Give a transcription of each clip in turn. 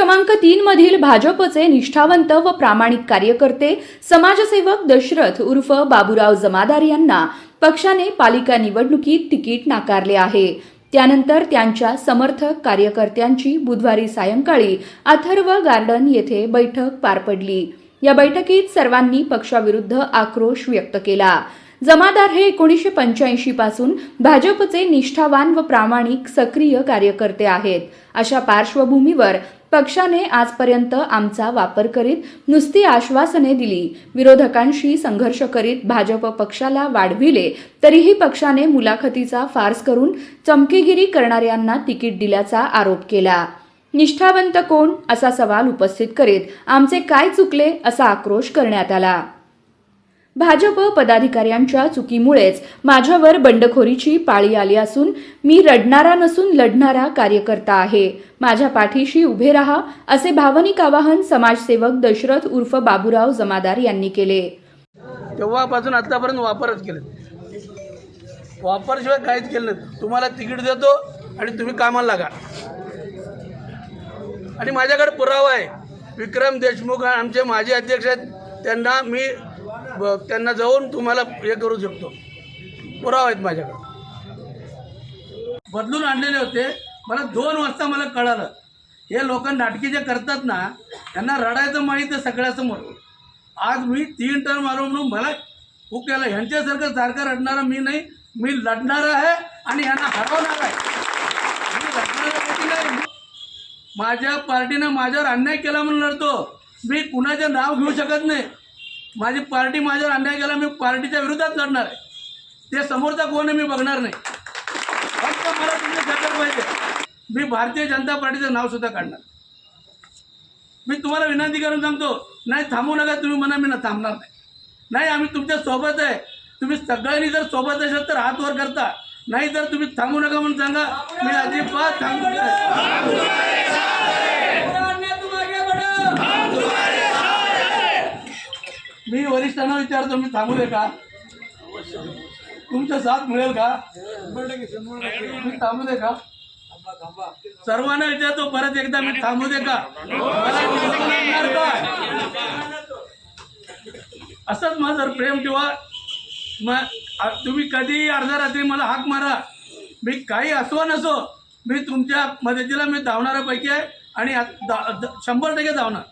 क्रमांक तीन मधील भाजपचे निष्ठावंत व प्रामाणिक कार्यकर्ते समाजसेवक दशरथ उर्फ बाबूराव जमादार यांना पक्षाने पालिका निवडणुकीत तिकीट नाकारले आहे. त्यानंतर त्यांच्या समर्थक कार्यकर्त्यांची बुधवारी सायंकाळी अथर्व गार्डन येथे बैठक पार पडली. या बैठकीत सर्वांनी पक्षाविरुद्ध आक्रोश व्यक्त केला. जमादार हे एकोणीसशे पंच्याऐंशी पासून भाजपचे निष्ठावान व प्रामाणिक सक्रिय कार्यकर्ते आहेत. अशा पार्श्वभूमीवर पक्षाने आजपर्यंत आमचा वापर करीत नुसती आश्वासने दिली. विरोधकांशी संघर्ष करीत भाजप पक्षाला वाढविले तरीही पक्षाने मुलाखतीचा फार्स करून चमकेगिरी करणाऱ्यांना तिकीट दिल्याचा आरोप केला. निष्ठावंत कोण? असा सवाल उपस्थित करीत आमचे काय चुकले? असा आक्रोश करण्यात आला. भाजप पदाधिकाऱ्यांच्या चुकीमुळेच माझ्यावर बंडखोरीची पाळी आली असून मी रडणारा नसून लढणारा कार्यकर्ता आहे. माझ्या पाठीशी उभे राहा असे भावनिक आवाहन समाजसेवक दशरथ उर्फ बाबूराव जमादार यांनी केले. तेव्हापासून आत्तापर्यंत वापरच केले वापरशिवाय काहीच केलं नाही. तुम्हाला तिकीट देतो आणि तुम्ही कामाला लागा. आणि माझ्याकडे पुरावा आहे. विक्रम देशमुख आमचे माजी अध्यक्ष आहेत. त्यांना मी त्यांना जाऊन तुम्हाला हे करू शकतो. पुरावा आहेत माझ्याकडे. बदलून आणलेले होते. मला दोन वाजता मला कळालं. हे लोक नाटकी जे करतात ना त्यांना रडायचं माहीत आहे सगळ्यासमोर. आज मी तीन टर्म आलो म्हणून मला खूप केलं ह्यांच्यासारखं सारखं रडणारा मी नाही. मी लढणार आहे आणि ह्यांना हरवणार आहे. माझ्या पार्टीनं माझ्यावर अन्याय केला म्हणून लढतो. मी कुणाचं नाव घेऊ शकत नाही. माझी पार्टी माझ्यावर अन्याय केला मी पार्टीच्या विरोधात लढणार आहे. ते समोरचा कोण आहे मी बघणार नाही. फक्त मला तुमचे सरकार पाहिजे. मी भारतीय जनता पार्टीचं नाव सुद्धा काढणार. मी तुम्हाला विनंती करून सांगतो नाही थांबू नका तुम्ही म्हणा मी ना थांबणार नाही. नाही आम्ही तुमच्यासोबत आहे. तुम्ही सगळ्यांनी जर सोबत असाल तर हात वर करता. नाही तर तुम्ही थांबू नका म्हणून सांगा मी अजिबात थांबू मी वरिष्ठांना विचारतो मी थांबू दे का? तुमचा साथ मिळेल का? मी थांबू दे का? सर्वांना विचारतो परत एकदा मी थांबू दे का? का? असंच माझं प्रेम किंवा मग तुम्ही कधीही अर्ध्या रात्री मला हाक मारा मी काही असो नसो मी तुमच्या मदतीला मी धावणाऱ्यापैकी आहे आणि द- शंभर टक्के धावणार.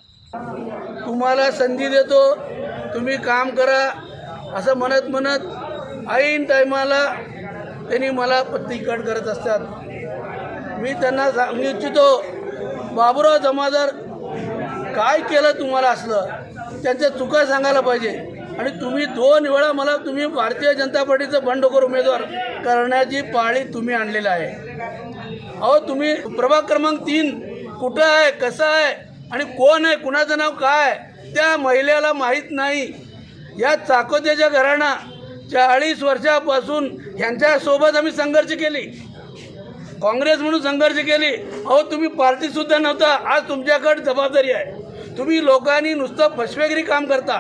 तुम्हाला संधी देतो. तुम्ही काम करा असं म्हणत म्हणत ऐन टायमाला त्यांनी मला तिकट करत असतात. मी त्यांना सांगू इच्छितो बाबुराव जमादार काय केलं तुम्हाला असलं? त्यांच्या चुका सांगायला पाहिजे. आणि तुम्ही दोन वेळा मला तुम्ही भारतीय जनता पार्टीचं बंडखोर उमेदवार करण्याची पाळी तुम्ही आणलेलं आहे. अहो तुम्ही प्रभाग क्रमांक तीन कुठं आहे कसं आहे आणि कोण आहे कुणाचं नाव काय? त्या महिलेला माहीत नाही. या चाकोत्याच्या घराणा चाळीस वर्षापासून ह्यांच्यासोबत आम्ही संघर्ष केली. काँग्रेस म्हणून संघर्ष केली. अहो तुम्ही पार्टीसुद्धा नव्हता. आज तुमच्याकडे जबाबदारी आहे. तुम्ही लोकांनी नुसतं फसवेगिरी काम करता.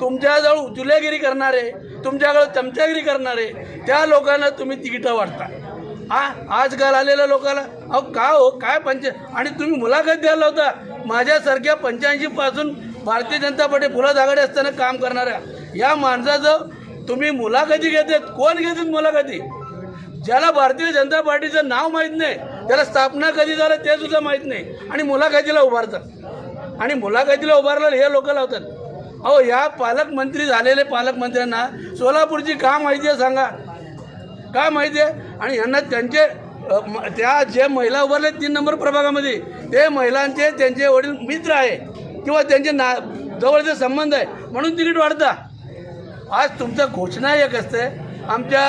तुमच्याजवळ उचुलेगिरी करणारे तुमच्याकडे चमचागिरी करणारे त्या लोकांना तुम्ही तिकीटं वाटता. आ आजकाल आलेल्या लोकांना अहो का हो? काय पंच आणि तुम्ही मुलाखत द्यायला होता. माझ्यासारख्या पंच्याऐंशीपासून भारतीय जनता पार्टी फुलं धागडे असताना काम करणाऱ्या या माणसाचं तुम्ही मुलाखती घेतात कोण घेतात मुलाखती? ज्याला भारतीय जनता पार्टीचं नाव माहीत नाही त्याला स्थापना कधी झालं ते सुद्धा माहीत नाही. आणि मुलाखतीला उभारतात. आणि मुलाखतीला उभारलं हे लोक लावतात. अहो या पालकमंत्री झालेले पालकमंत्र्यांना सोलापूरची का माहिती आहे सांगा? का माहिती आहे? आणि यांना त्यांचे त्या जे महिला उभारले तीन नंबर प्रभागामध्ये ते महिलांचे त्यांचे वडील मित्र आहे. किंवा त्यांचे ना जवळचे संबंध आहे म्हणून तिकीट वाढता. आज तुमचं घोषणा एक असते. आमच्या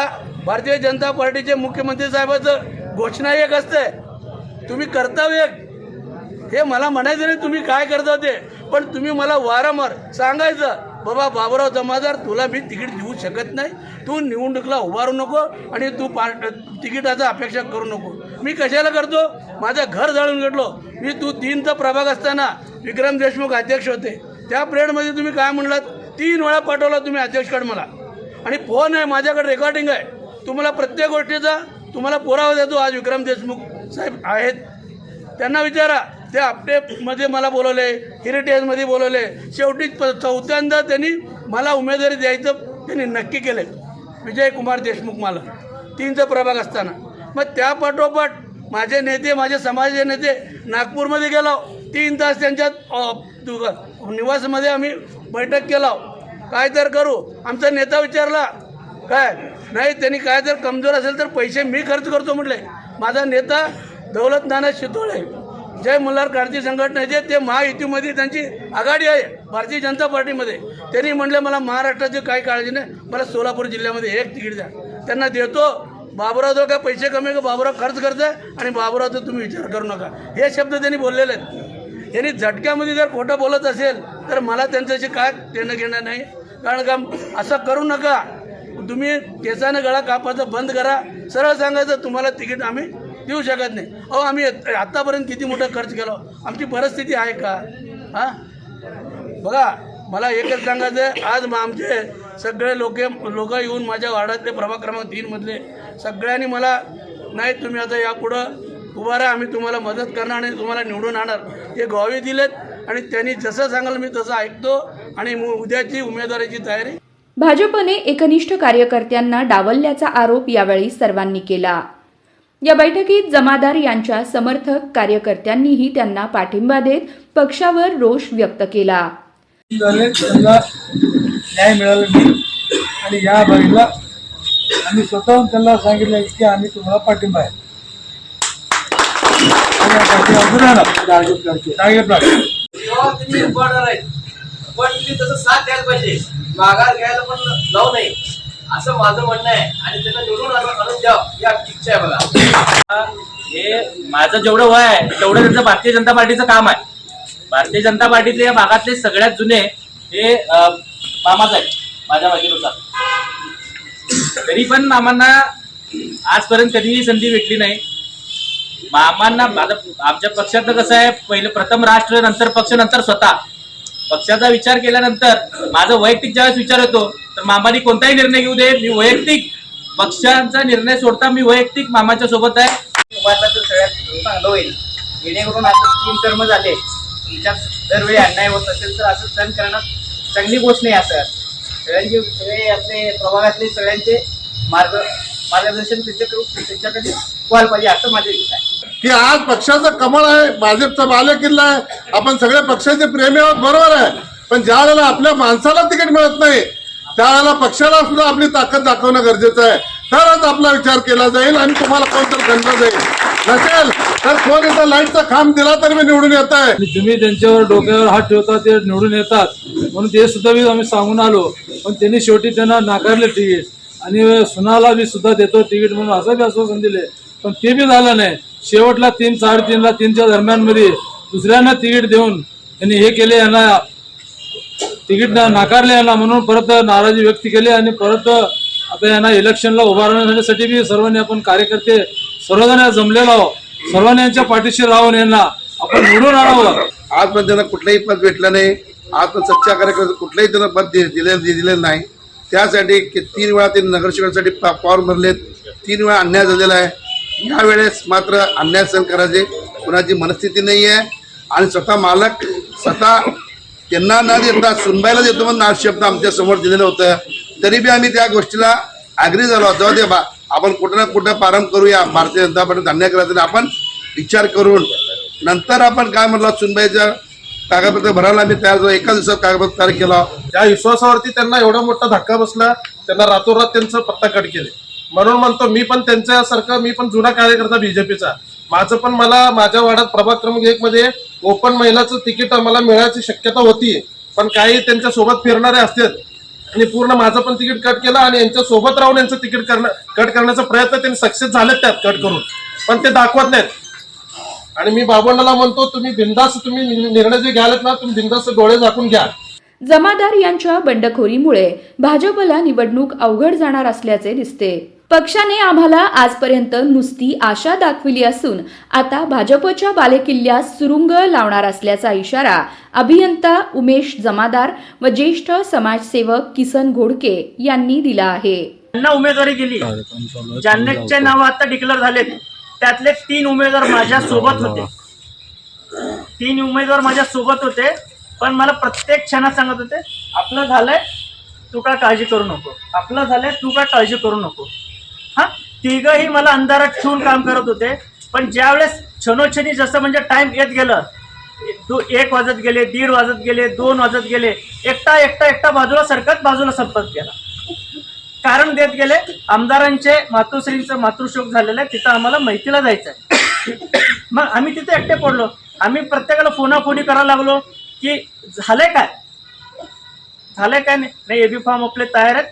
भारतीय जनता पार्टीचे मुख्यमंत्री साहेबाचं घोषणा एक असते. तुम्ही कर्तव्य एक. हे मला म्हणायचं नाही तुम्ही काय करता ते. पण तुम्ही मला वारंवार सांगायचं बाबा बाबुराव जमादार तुला मी तिकीट देऊ शकत नाही. तू निवडणुकीला उभारू नको आणि तू पार्ट तिकिटाचा अपेक्षा करू नको. मी कशाला करतो? माझं घर जाळून घेतलो मी तू तीनचा प्रभाग असताना विक्रम देशमुख अध्यक्ष होते. त्या पिरियडमध्ये तुम्ही काय म्हणलात? तीन वेळा पाठवला तुम्ही अध्यक्षकडे मला. आणि फोन आहे माझ्याकडे रेकॉर्डिंग आहे. तुम्हाला प्रत्येक गोष्टीचा तुम्हाला पुरावा देतो आज विक्रम देशमुख साहेब आहेत. त्यांना विचारा. ते आपटेमध्ये मला बोलवले हेरिटेजमध्ये बोलवले. शेवटी प चौथ्यांदा त्यांनी मला उमेदवारी द्यायचं त्यांनी नक्की केलं विजय कुमार देशमुख मला. तीनचा प्रभाग असताना. मग त्या पाठोपाठ माझे नेते माझे समाजाचे नेते नागपूरमध्ये गेलो. तीन तास त्यांच्यात अ, निवासमध्ये आम्ही बैठक केला. काय तर करू? आमचा नेता विचारला काय? नाही त्यांनी काय जर कमजोर असेल तर पैसे मी खर्च करतो म्हटले. माझा नेता दौलत नाना शितोळे जय मल्हार क्रांती संघटनेचे ते महायुतीमध्ये त्यांची आघाडी आहे भारतीय जनता पार्टीमध्ये. त्यांनी म्हटलं मला महाराष्ट्राची काही काळजी नाही. मला सोलापूर जिल्ह्यामध्ये एक तिकीट द्या. त्यांना देतो. बाबुराव जो काय पैसे कमी का? बाबुराव खर्च करताय आणि बाबुरावचा तुम्ही विचार करू नका. हे शब्द त्यांनी बोललेले आहेत. यांनी झटक्यामध्ये जर खोटं बोलत असेल तर मला त्यांच्याशी काय देणं घेणं नाही. कारण का असं करू नका. तुम्ही केसानं गळा कापायचं बंद करा. सरळ सांगायचं तुम्हाला तिकीट आम्ही देऊ शकत नाही. अहो आम्ही आत्तापर्यंत किती मोठा खर्च केला? आमची परिस्थिती आहे का? हां? बघा मला एकच सांगायचं आज मग आमचे सगळे लोक लोक येऊन माझ्या वार्डातले प्रभाग क्रमांक तीनमधले सगळ्यांनी मला नाही तुम्ही आता यापुढं उभा राहा आम्ही तुम्हाला मदत करणार आणि तुम्हाला निवडून आणणार. हे गोवे दिलेत आणि त्यांनी जसं सांगाल मी तसं ऐकतो आणि मु- उद्याची उमेदवारीची तयारी. भाजपने एकनिष्ठ कार्यकर्त्यांना डावलल्याचा आरोप यावेळी सर्वांनी केला. या बैठकीत जमादार यांच्या समर्थक कार्यकर्त्यांनीही त्यांना पाठिंबा देत पक्षावर रोष व्यक्त केला. झाले त्यांना न्याय मिळाला नाही. आणि या बाईला आम्ही स्वतःहून त्यांना सांगितलं की आम्ही तुम्हाला पाठिंबा आहे आणि या पाठी अजून राहणार. Target plot. जेव्हा तुम्ही रिपोर्टर आहेत पण तुम्ही तसं साथ द्यायला पाहिजे. माघार घ्यायला पण जाऊ नये. असं माझं म्हणणं आहे. आणि त्यांना निवडून आणून आणून द्या. आमची इच्छा आहे बघा. हे माझं जेवढं वय आहे तेवढं त्यांचं भारतीय जनता पार्टीचं काम आहे. भारतीय जनता पार्टीतले या भागातले सगळ्यात जुने हे मामाच आहेत माझ्या माहितीनुसार. तरी पण मामांना आजपर्यंत कधीही संधी भेटली नाही. मामांना आता आमच्या पक्षाचं कसं आहे पहिलं प्रथम राष्ट्र नंतर पक्ष नंतर स्वतः. पक्षाचा विचार केल्यानंतर माझा वैयक्तिक ज्यावेळेस विचार येतो तर मामानी कोणताही निर्णय घेऊ दे मी वैयक्तिक पक्षांचा निर्णय सोडता मी वैयक्तिक मामाच्या सोबत आहे. उभारला तर सगळ्यात चांगलं होईल. जेणेकरून आता तीन टर्म झाले. तुमच्या दरवेळी अन्याय होत असेल तर असं सहन करणं चांगली गोष्ट नाही असं. सगळ्यांचे सगळे आपले प्रभागातले सगळ्यांचे मार्ग मार्गदर्शन त्यांच्याकडून त्यांच्याकडे व्हायला पाहिजे असं माझं विचार आहे. की आज पक्षाचं कमळ आहे भाजपचा बालेकिल्ला आहे आपण सगळ्या पक्षाचे प्रेमी आहोत बरोबर आहे. पण ज्या वेळेला आपल्या माणसाला तिकीट मिळत नाही त्यावेळेला पक्षाला सुद्धा आपली ताकद दाखवणं गरजेचं आहे. तरच आपला विचार केला जाईल आणि तुम्हाला कोणतरी खंड जाईल नसेल तर कोण इथं लाईटचा खांब दिला तर मी निवडून येत आहे. तुम्ही त्यांच्यावर डोक्यावर हात ठेवता ते निवडून येतात. म्हणून ते सुद्धा मी आम्ही सांगून आलो. पण त्यांनी शेवटी त्यांना नाकारले तिकीट. आणि सुनाला मी सुद्धा देतो तिकीट म्हणून असं बी आश्वासन दिले. पण ते बी झालं नाही. शेवटला तीन साडेतीनला तीनच्या दरम्यानमध्ये दुसऱ्यांना तिकीट देऊन त्यांनी हे केले यांना तिकीट नाकारले यांना म्हणून परत नाराजी व्यक्त केली आणि परत आता यांना इलेक्शनला उभारण्यासाठी बी सर्वांनी आपण कार्यकर्ते सर्वजण जमलेलो आहोत. सर्वांनी यांच्या पाठीशी राहून यांना आपण निवडून आणावं. आज पण त्यांना कुठलंही पद भेटलं नाही. आज पण सच्चा कार्यकर्ता कुठलंही त्यांना पद दि- दिले दिलेलं नाही. त्यासाठी तीन वेळा त्यांनी नगरसेवकांसाठी फॉर्म भरलेत. तीन वेळा अन्याय झालेला आहे. यावेळेस मात्र अन्याय सहन करायचे. कुणाची मनस्थिती नाही आहे. आणि स्वतः मालक स्वतः त्यांना न देता सुनबाईला देतो म्हणून नाव शब्द आमच्यासमोर दिलेलं होतं. तरी बी आम्ही त्या गोष्टीला ॲग्री झालो. जाऊ दे बा आपण कुठं ना कुठं प्रारंभ करूया. भारतीय जनता पार्टीत अन्याय करायचा आपण विचार करून. नंतर आपण काय म्हटलं सुनबाईच्या कागदपत्र भरायला आम्ही तयार झालो. एका दिवसात कागदपत्र तयार केला. त्या विश्वासावरती त्यांना एवढा मोठा धक्का बसला. त्यांना रातोरात त्यांचं पत्ता कट केले. म्हणून म्हणतो मी पण त्यांच्यासारखं मी पण जुना कार्यकर्ता बीजेपीचा. माझं पण मला माझ्या वाड्यात प्रभाग क्रमांक एक मध्ये ओपन महिलाचं तिकीट मला मिळायची शक्यता होती. पण काही त्यांच्यासोबत फिरणारे असतात आणि पूर्ण माझं पण तिकीट कट केलं आणि यांच्या सोबत राहून यांचं तिकीट करणं कट करण्याचा प्रयत्न त्यांनी सक्सेस झालेत त्यात कट करून. पण ते दाखवत नाहीत. आणि मी बाबंडाला म्हणतो तुम्ही बिंदास तुम्ही निर्णय जे घ्यालत ना तुम्ही बिंदास डोळे झाकून घ्या. जमादार यांच्या बंडखोरीमुळे भाजपला निवडणूक अवघड जाणार असल्याचे दिसते. पक्षाने आम्हाला आजपर्यंत नुसती आशा दाखविली असून आता भाजपच्या बालेकिल्ल्यात सुरुंग लावणार असल्याचा इशारा अभियंता उमेश जमादार व ज्येष्ठ समाजसेवक किसन घोडके यांनी दिला आहे. त्यांना उमेदवारी दिली ज्यांचे नाव आता डिक्लेअर झालेत त्यातले तीन उमेदवार माझ्या सोबत होते. तीन उमेदवार माझ्या सोबत होते पण मला प्रत्येक क्षणात सांगत होते आपलं झालंय तू काय काळजी करू नको. आपलं झालंय तू काय काळजी करू नको. हा? तिघही मला अंधारात ठेवून काम करत होते. पण ज्यावेळेस क्षणोक्षणी जसं म्हणजे टाइम येत गेलं दो एक वाजत गेले दीड वाजत गेले दोन वाजत गेले एकटा एकटा एकटा बाजूला सरकत बाजूला संपत गेला कारण देत गेले आमदारांचे मातोश्रींचं मातृशोक झालेलं आहे तिथं आम्हाला माहितीला जायचं आहे मग आम्ही तिथे एकटे पडलो. आम्ही प्रत्येकाला फोनाफोनी करायला लागलो की झालंय काय? झालंय काय नाही? नाही एबी फॉर्म आपले तयार आहेत.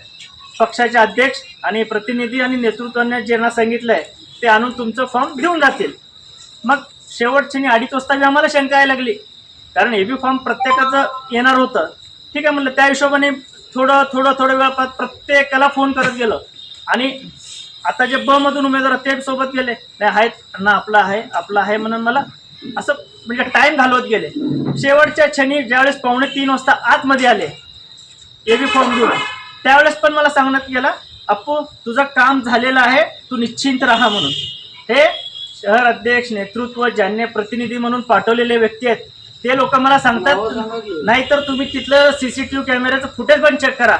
पक्षाचे अध्यक्ष आणि प्रतिनिधी आणि नेतृत्वाने ज्यांना सांगितलंय ते आणून तुमचं फॉर्म घेऊन जातील. मग शेवटच्या अडीच वाजता बी आम्हाला शंका यायला लागली. कारण एबी फॉर्म प्रत्येकाचं येणार होतं. ठीक आहे म्हणलं त्या हिशोबाने थोडं थोडं थोडं वेळ प्रत्येकाला फोन करत गेलो. आणि आता जे ब मधून उमेदवार ते सोबत गेले. नाही आहेत ना आपला आहे आपला आहे म्हणून मला असं म्हणजे टाइम घालवत गेले. शेवटच्या क्षणी ज्यावेळेस पावणे तीन वाजता आतमध्ये आले एबी फॉर्म घेऊन त्यावेळेस पण मला सांगण्यात गेला अप्पू तुझं काम झालेलं आहे तू निश्चिंत राहा म्हणून. हे शहर अध्यक्ष नेतृत्व ज्यांनी प्रतिनिधी म्हणून पाठवलेले व्यक्ती आहेत ते लोक मला सांगतात नाहीतर तुम्ही तिथलं सीसीटीव्ही कॅमेऱ्याचं फुटेज पण चेक करा.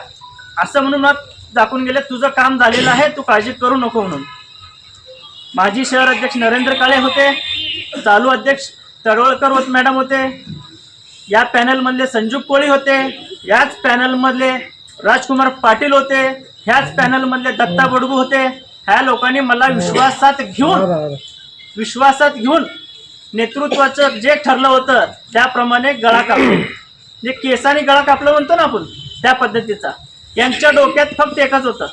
असं म्हणून मला दाखवून गेले तुझं काम झालेलं आहे तू काळजी करू नको म्हणून. माजी शहर अध्यक्ष नरेंद्र काळे होते चालू अध्यक्ष तडवळकर होत मॅडम होते या पॅनलमधले संजू कोळी होते याच पॅनलमधले राजकुमार पाटील होते ह्याच पॅनलमधले दत्ता बडगू होते ह्या लोकांनी मला विश्वासात घेऊन विश्वासात घेऊन नेतृत्वाचं जे ठरलं होतं त्याप्रमाणे गळा कापला. जे केसाने गळा कापला म्हणतो ना आपण त्या पद्धतीचा. यांच्या डोक्यात फक्त एकच होतं.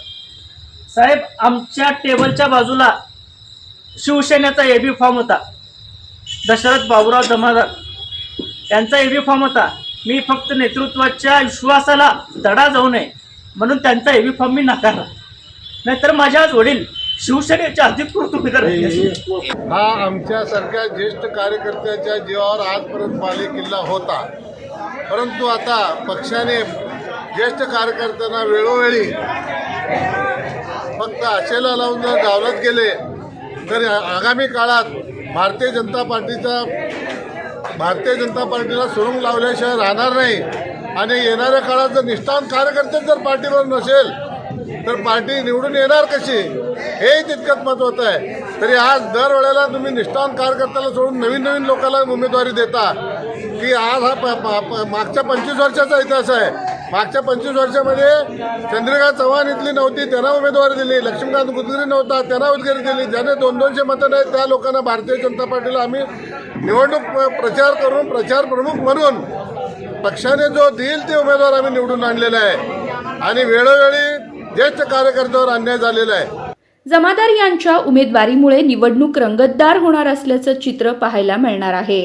साहेब आमच्या टेबलच्या बाजूला शिवसेनेचा एबी फॉर्म होता. दशरथ बाबुराव जमादार. त्यांचा एबी फॉर्म होता. मी फक्त नेतृत्वाच्या विश्वासाला धडा जाऊ नये. म्हणून त्यांचा एबी फॉर्म मी नाकारला. नाहीतर माझ्या आज वडील शिवसेनेच्या अधिकृत उमेदवार हा आमच्यासारख्या ज्येष्ठ कार्यकर्त्याच्या जीवावर आजपर्यंत बाले किल्ला होता. परंतु आता पक्षाने ज्येष्ठ कार्यकर्त्यांना वेळोवेळी फक्त आशेला लावून जर डावलत गेले तर आगामी काळात भारतीय जनता पार्टीचा भारतीय जनता पार्टीला सुरुंग लावल्याशिवाय राहणार नाही. आणि येणाऱ्या काळात जर निष्ठान कार्यकर्ते जर पार्टीवर नसेल तर पार्टी निवडून येणार कशी? हे तितकंच महत्वाचं आहे. तरी आज दरवेळेला तुम्ही निष्ठान कार्यकर्त्याला सोडून नवीन नवीन लोकांना उमेदवारी देता की आज हा प- प- मागच्या पंचवीस वर्षाचा इतिहास आहे. मागच्या पंचवीस वर्षामध्ये चंद्रकांत चव्हाण इथली नव्हती त्यांना उमेदवारी दिली लक्ष्मीकांत गुजरी नव्हता त्यांना उमेदवारी दिली ज्याने दोन दोनशे मतं नाही त्या लोकांना भारतीय जनता पार्टीला आम्ही निवडणूक प्रचार करून प्रचार प्रमुख म्हणून पक्षाने जो देईल ते उमेदवार आम्ही निवडून आणलेला आहे. आणि वेळोवेळी ज्येष्ठ कार्यकर्त्यावर अन्याय झालेला आहे. जमादार यांच्या उमेदवारीमुळे निवडणूक रंगतदार होणार असल्याचं चित्र पाहायला मिळणार आहे.